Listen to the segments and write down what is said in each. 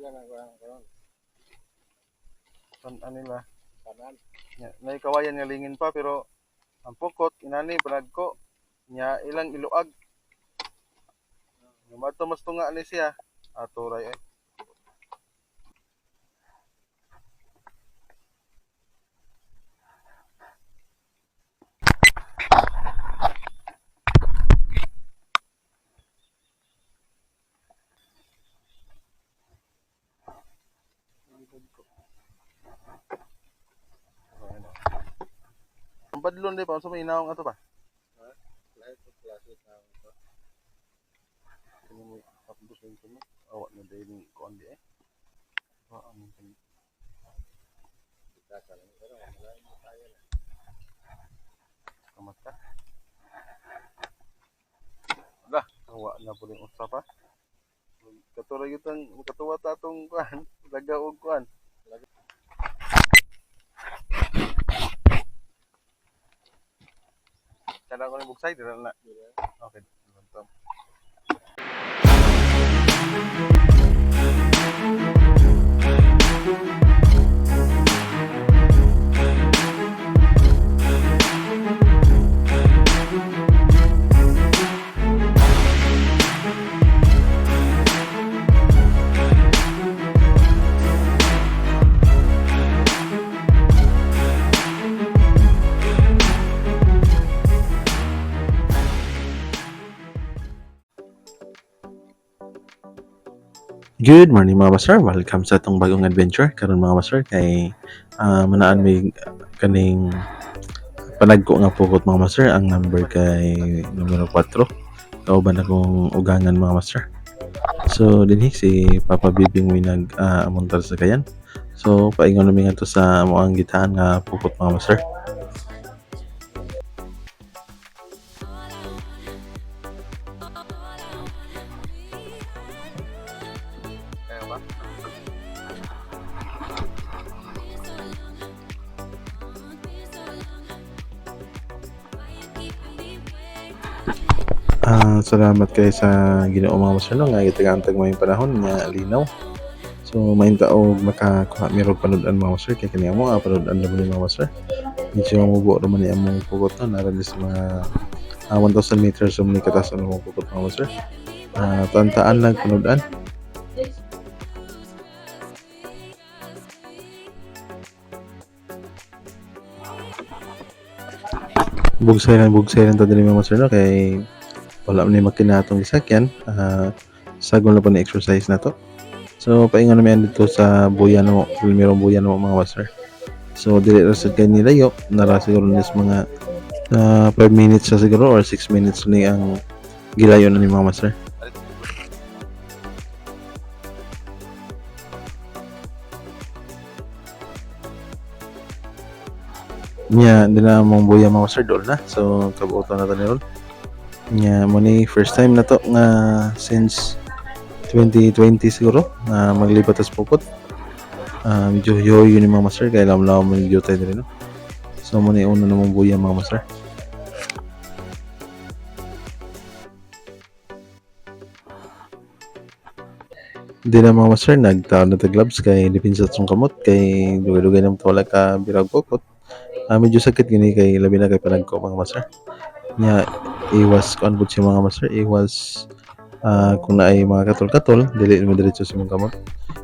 sila na kuan karon. Tan ano nila. Tanan. Nya, May kawayan nga lingin pa pero ang pukot inani brad ko nya ilang iluag. Nga mato mas tunga ni siya. Ato ray eh. Ang badlon di pa sa inaong ato pa. Lahat sa klase na ito. Kani mo na dahil ni kuan di eh. Ang. Kita lang pero wala mo tayo na. Na po yung usa pa. Katulad yun ang katuwa ta atong kuan, laga og kuan. Kada ko ni buksay dira na. Okay. Lantam. Good morning mga master. Welcome sa itong bagong adventure. Karon mga master kay ah, manaan may kaning panagko nga pukot mga master. Ang number kay numero 4. Kauban akong ugangan mga master. So dinhi si Papa Bibing may nag ah, amuntar sa kayan. So paingon namin nga to sa mo ang gitahan nga pukot mga master. Salamat kay sa Ginoo mga master no nga gitagantag mo yung panahon nga linaw. So mainta og makakuha mirog panudan mga master kay kani mo ah, panudan naman ni mga master. Medyo mubo naman ni among pugot no naran sa mga ah, 1,000 meters sa mga katas ang among pugot mga master. Ah, tantaan lang panudan. Bugsay lang bugsay lang to dili mga master no kay wala ni makina atong gisakyan ah sagol na po ni exercise na to. So paingon namin dito sa buya na mo primero buya na mo mga master so dili ra sad kay nilayo nara siguro nis mga 5 minutes sa siguro or 6 minutes ni ang gilayo na ni mga master Nya, di na mong buya mga master doon na. So, kabuoto na ni Nya, mo ni first time na to nga since 2020 siguro nga maglipat sa pukot. Ah, medyo yoyo ni mga master kaya lam lam mo yung tayo no. So mo ni una na mong buya mga master. Di na mga master nagtaon na tag gloves kay dipinsa sa kamot kay dugay-dugay na wala ka birag pukot. Ah, medyo sakit gini kay labi na kay panagko mga master. Nya iwas kuan pud siya mga master iwas ah kung na ay mga katol-katol dili mo diretso sa mga kamot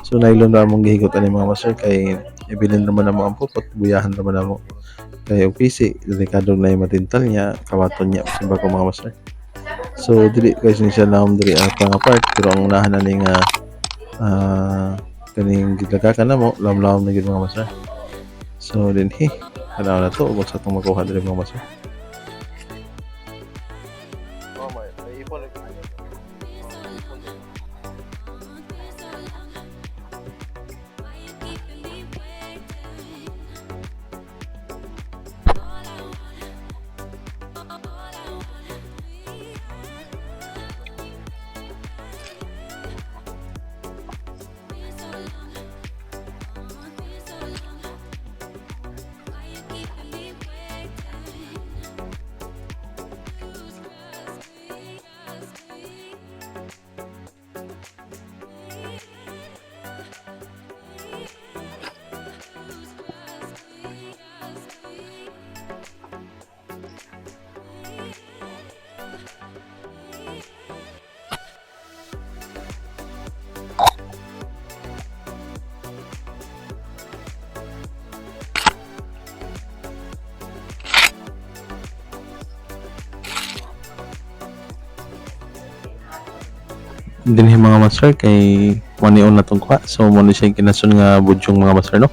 so nailon na among gihigot ani mga master kay ibilin naman na mo ang pupot buyahan naman na mo kay og PC delikado na yung matintal niya kawaton niya sa bako mga master. So dili kay siya naom diri ang pang part pero ang unahan na ni nga ah kaning gilagakan na mo lam-lam na gid mga master. So dinhi kana na to ug sa itong makuha diri mga master dinhi mga master kay manion na tong kuha. So mo ni siya kinasun nga budyong mga master no.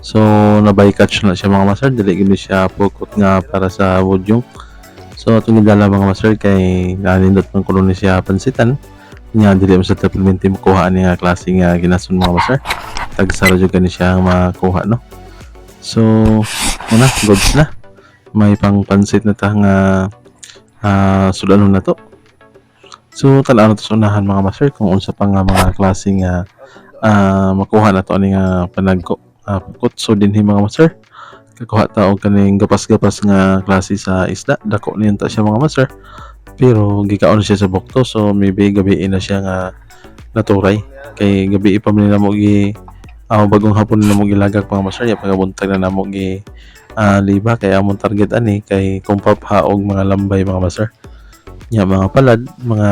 So nabay catch na siya mga master dili gid siya pukot nga para sa budyong. So atong gidala mga master kay nanindot man kuno ni siya pansitan. Nya dili mo sa supplementi makuha ni nga klase nga ginasun mga master. Tag sa radyo kani siya makuha no. So una goods na. May pang pansit na ta nga ah sudanon na to. So tala na to unahan mga master kung unsa pa nga mga klase nga ah, makuha na to ani nga panagko uh, pukot. So dinhi mga master kakuha ta og kaning gapas-gapas nga klase sa isda. Dako niyan ta siya mga master. Pero gikaon siya sa bukto. So maybe gabi na siya nga naturay. Kay gabi pa man nila mo gi ah, bagong hapon nila mo gilagak mga master. Ya pagabuntag na namo gi ah, liba. Kay among target ani kay kumpapha og mga lambay mga master nya mga palad mga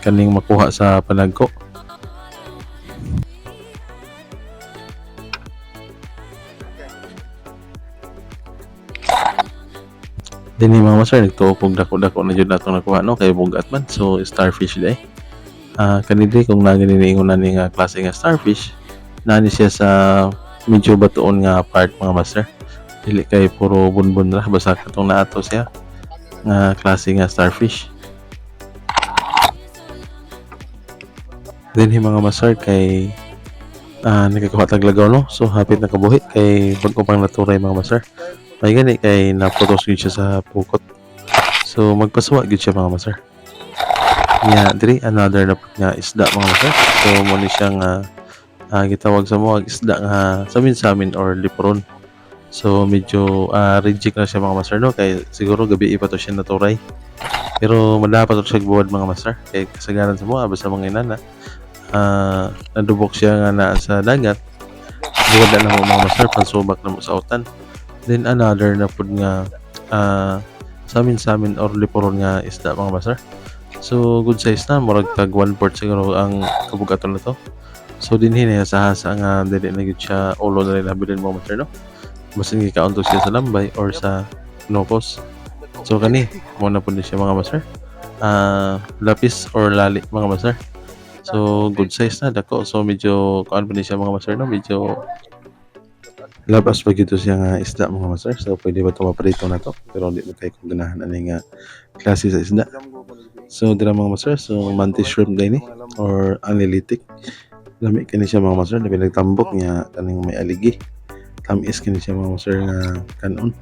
kaning makuha sa panagko Dini mga master nagtuok og dako-dako na jud nato nakuha no kay bugat man so starfish day. Ah kanidi kung naginiingon na ni klase nga starfish nani siya sa medyo batuon nga part mga master. Dili kay puro bunbun ra basta katong naato siya nga klase nga starfish. Dinhi mga master kay ah nagkakuha tag lagaw no so hapit na kabuhi kay bago pang naturay mga master. May gani kay naputos gyud siya sa pukot. So magpasuwa gyud siya mga master. Nya diri another na nga isda mga master. So mo ni siya nga ah, gitawag sa mga isda nga samin samin or liporon. So medyo ah, reject na siya mga master no kay siguro gabi pa to siya naturay. Pero madapat to siya buwad mga master kay kasagaran sa mga basta mga inana. Ah, nadubok siya nga na sa dagat. Buwad na mo mga master pansubak na mo sa utan. Then another na pud nga ah samin samin or liporon nga isda mga master. So good size na murag tag 1 port siguro ang kabugaton na to. So dinhi na sa hasa nga dili na gyud siya ulo na rin bilin mga master no. Basin gikaon to siya sa lambay or sa nokos. So kani mo na pud siya mga master. Ah lapis or lali mga master. So good size na dako. So medyo kuan pa siya mga master no, medyo labas pa gito siya nga isda mga master. So pwede ba ito maprito na to? Pero di mo kayo kung ganahan ani nga klase sa isda. So dira mga master, so mantis shrimp din ni or anilitic. Lami kani siya mga master, labi nagtambok niya kaning may aligi. Tamis kani siya mga master nga kanon.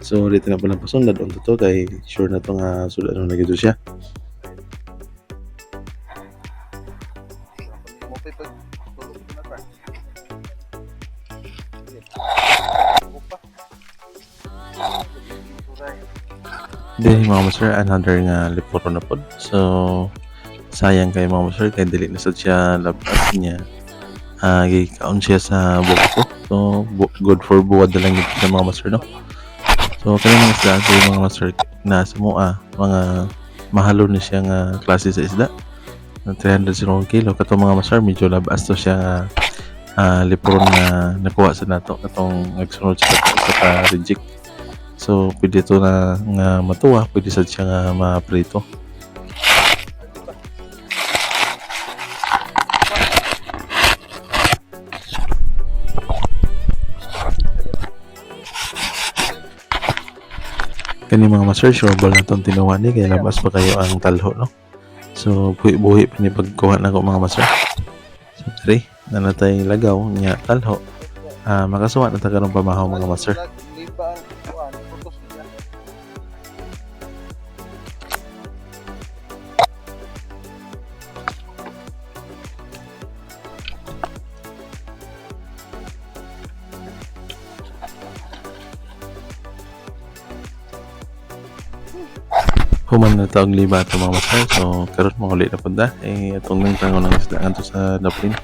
So dito na po na pasong dadon to kay sure na to nga sudan na gito siya. Then mga master, another nga lipuro na pod. So, sayang kay mga master, kay dili na sad siya labas niya. Ah, gikaon siya sa bukko. So, bu- good for buwad na lang yun siya mga master, no? So, kaya mga isda, yung mga master, na sa mua, mga mahalo na siya nga klase sa isda. Na 300 kilo. Kato mga master, medyo labas to siya nga ah, lipuron na nakuha sa nato. Katong nagsunod siya sa ka-reject. So, pwede ito na nga matuwa, pwede sad siya nga ma-prito. Kani mga master, sure ball na itong tinuwa ni, kaya labas pa kayo ang talho, no? So, buhi-buhi pa ni pagkuha na ko mga master. So, three, na natay lagaw, niya talho. Ah, makasuwa na tagarong pamahaw mga master. Human na taong lima ito mga master. So, karon mga ulit na punta. Eh, itong nang tango ng isda nga sa Daplin.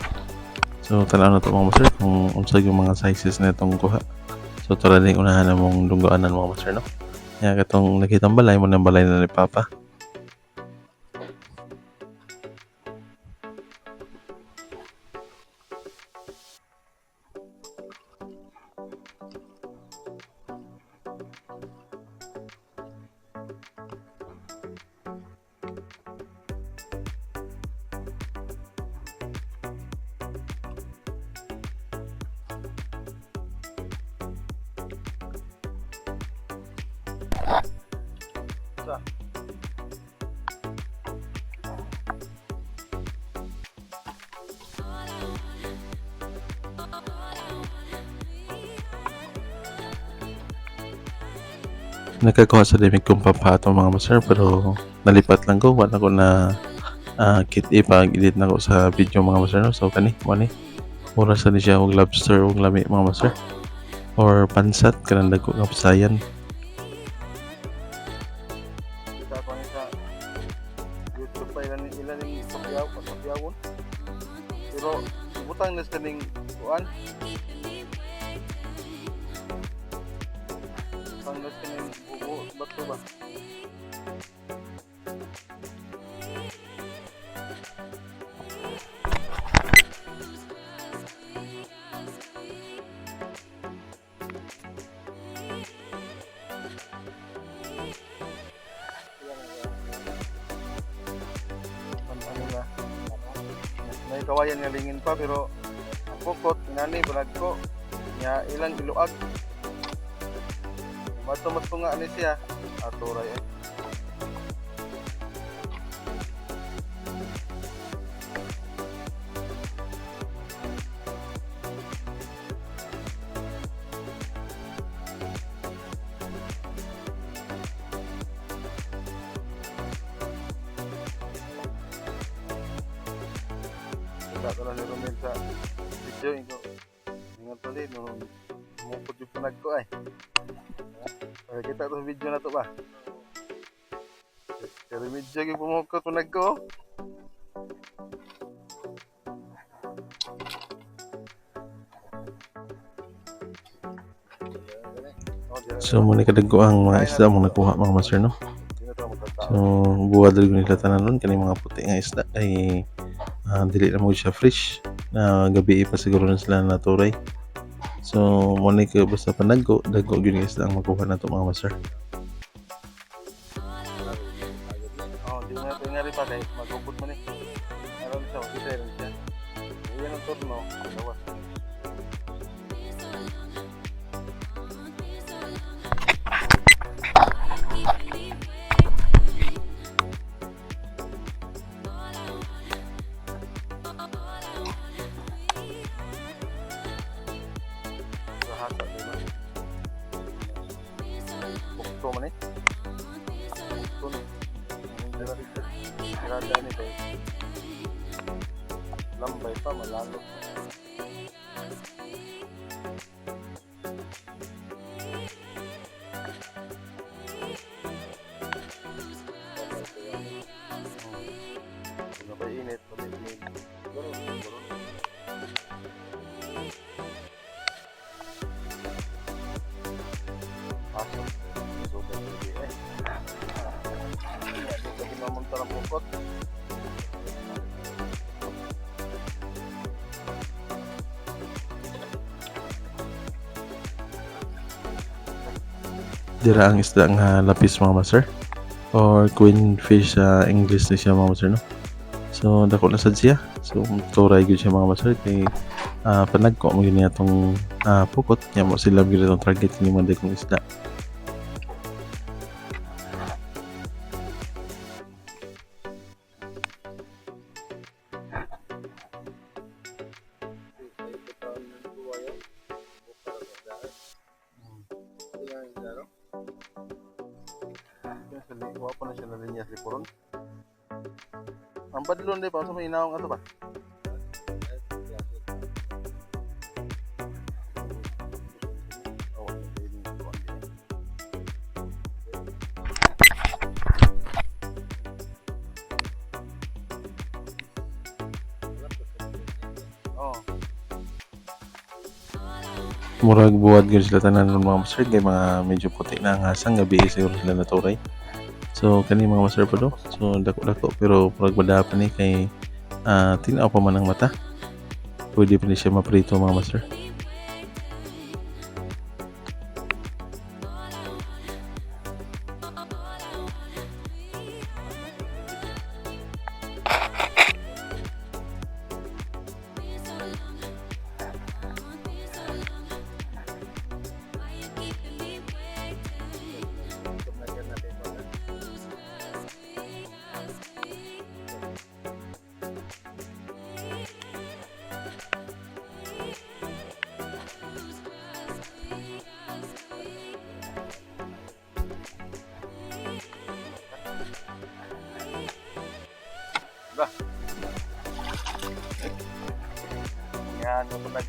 So, tanaw na ito mga master kung unsa yung mga sizes na itong kuha. So, tara din unahan na mong lunggoanan mga master, no? Kaya katong nakitang balay mo ng balay na ni Papa. Isa. Nagkakuha sa limig kong pampato mga master pero nalipat lang ko. Wala ko na uh, kit ipag-edit na ko sa video mga master. No? So kani, mani. Oras na ni siya og lobster og lami mga master. Or pansat kanang dagko nga pasayan. Ni sa YouTube pa ilan ilan yung sabiyaw, pasabiyawon. Pero butang na sa ning kuan. Butang na sa ning buo bato ba? Kawayan nga lingin pa pero ang pukot ngani bulag ko nya ilang iluag. Mato-mato nga ani siya. Aturay eh. So muna kadagko ang mga isda mo nakuha mga master no. So buwa dali nila tanan kani mga puti nga isda ay ah, dili na mo siya fresh na gabi pa siguro na sila naturay. So muna ka basta panagko dagko gyud isda ang makuha na to mga master. Dira ang isda nga lapis mga master or queen fish sa English ni siya mga master no. So dako na sad siya. So turay gyud siya mga master kay ah, panagko mo gyud niya ah, pukot nya mo sila gyud target ni mga kong isda. Pa na siya na linya si Puron. Ang badlon di pa sa may inaong ato ba? Murag buwad gyud sila tanan ng mga kay mga medyo puti na ang hasang gabi sila naturay. So kani mga master pa do. So dako-dako pero murag bada pa ni kay ah tinaw pa man ang mata. Pwede pa ni siya maprito mga master. Ganahan mo pa nag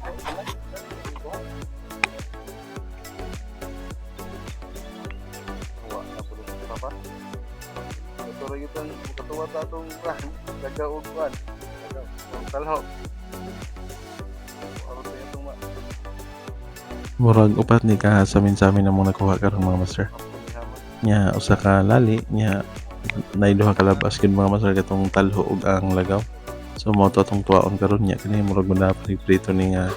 Tuwa na po sa papa. Ito rin yung katuwa sa atong nagaog kuan. Ang itong ma? Murag upat ni ka sa min sa amin namong nakuha karon mga master. Nya usa ka lali nya nay duha ka labas gid mga master katong talho ug ang lagaw. So mo to tong tuwaon karon nya kini murag muna prito ni nga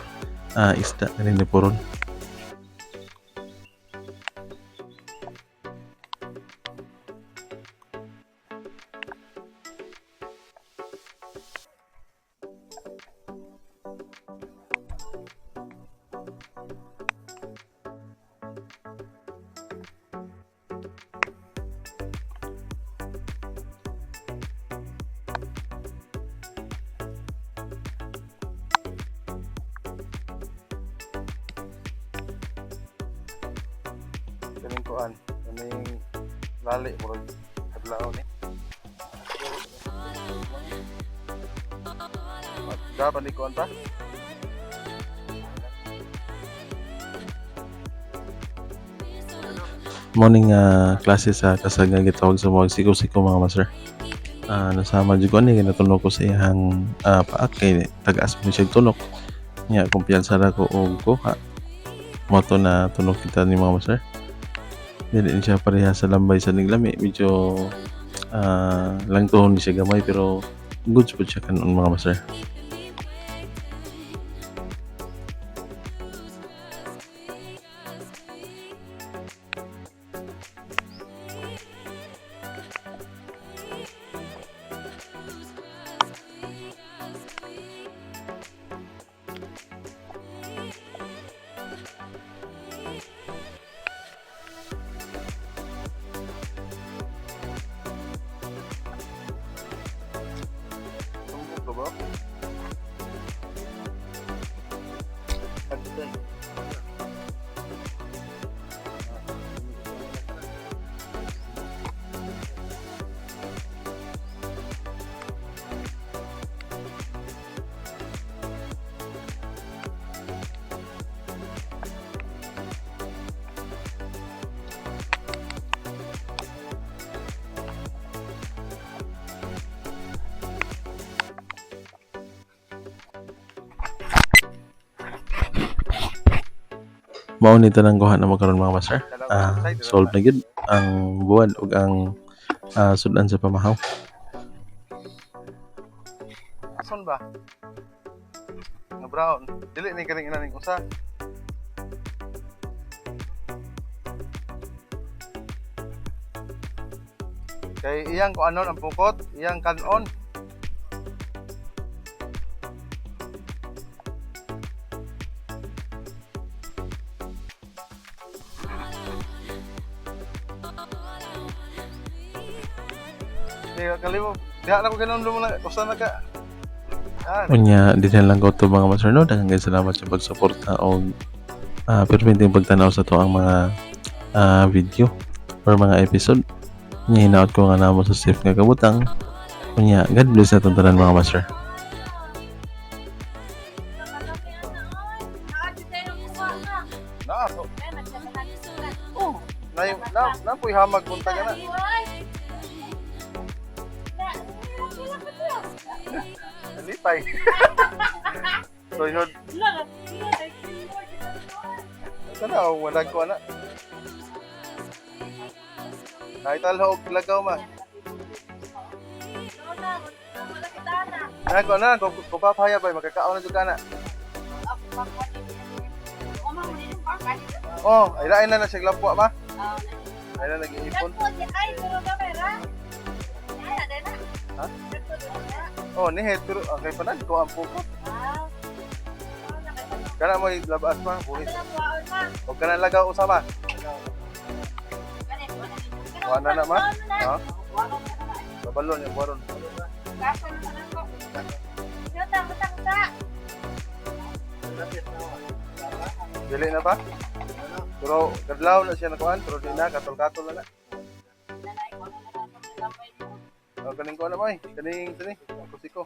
ah, isda kani ni puron. Kuan. Kaning lali murag adlaw ni. Dapat ni kuan pa? Morning nga klase sa kasagang gitawag sa mga siko-siko mga master. Ah nasama jud ko ni kinatunog ko sa iyang ah, paak kay tagas mo siya tunok. Nya kumpiyansa ra ko og kuha. Moto na tunog kita ni mga master. Dili siya pareha sa lambay sa niglami. Medyo ah lang tuhon ni siya gamay pero goods po siya kanon mga master. Mao ni tanang kuha na makaron mga master. Ah solve na gid ang buwan ug ang ah, sudan sa pamahaw. Ason ba? Nga brown. Dili ni kaning inaning usa. Kay iyang ko anon ang pukot, iyang kanon. Kalimo, diha na ko ganun lumo na, kusa na ka. Ah, Unya, di na lang ko to mga master no. Daghang kay salamat sa pagsuporta o uh, permitting pagtanaw sa to ang mga ah, video or mga episode. Unya, hinaot ko nga namo sa safe nga kabutang. Unya, God bless na tanan mga master. na so, na na na po'y hamag punta ka na. Nalipay. so yun, sana ako wadag ko na. Nakita lahog lagaw ma. Ano ko na, kung kung papaya ba, magkakaon na dyan na. Oh, ay lain na na siya lapwa ma. Ay na nag-iipon. Ha? Oh, ni head pero okay pa na ko ang pukot. Kana mo labas ma, buhit. O kana lagaw usama. Wala na ma. Ha? Babalon yung baron. Dili na ba? Pero kadlaw na siya nakuan, pero di na katol-katol na na. Oh, kaning ko na mo eh. Kaning sini, kusiko.